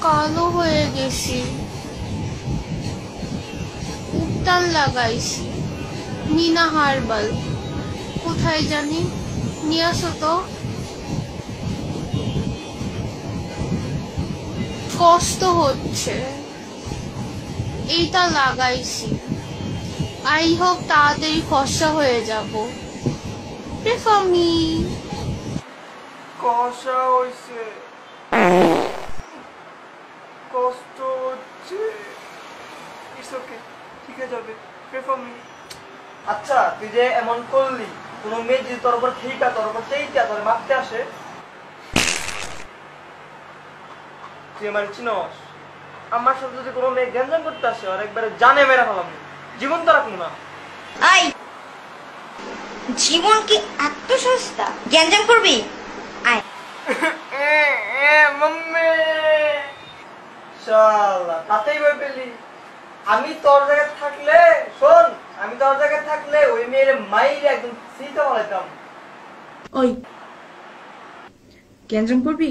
কালো হয়ে গেছি। উত্তাল লাগাইছি। মিনা হারবাল, কোথায় জানি? নিয়ে আসো তো। কষ্ট হচ্ছে। এইটা লাগাইছি। আই হোক তাড়াতাড়ি ফর্সা হয়ে যাব। প্রেফার মি কষা হইছে। ইটস ওকে ঠিক আছে যাবে প্রে ফর মি আচ্ছা তুই যে এমন করলি কোন মেয়ে যদি তোর উপর ঠিকা তোর উপর সেইটা তোর মারতে আসে? তুই আমার চিনস? আমার সাথে যদি কোনো মেয়ে গ্যাঞ্জাম করতে আসে আর একবারে জানে মেরে ফেলাম জীবন তো রাখব না। জীবন কি এত সস্তা? গ্যাঞ্জাম করবি? তাতেই ভয় পেলি আমি তোর জায়গায় থাকলে শোন আমি তোর জায়গায় থাকলে ওই মেয়ের মাইর একদম সিটা বলাইতাম ওই। গ্যাঞ্জাম করবি?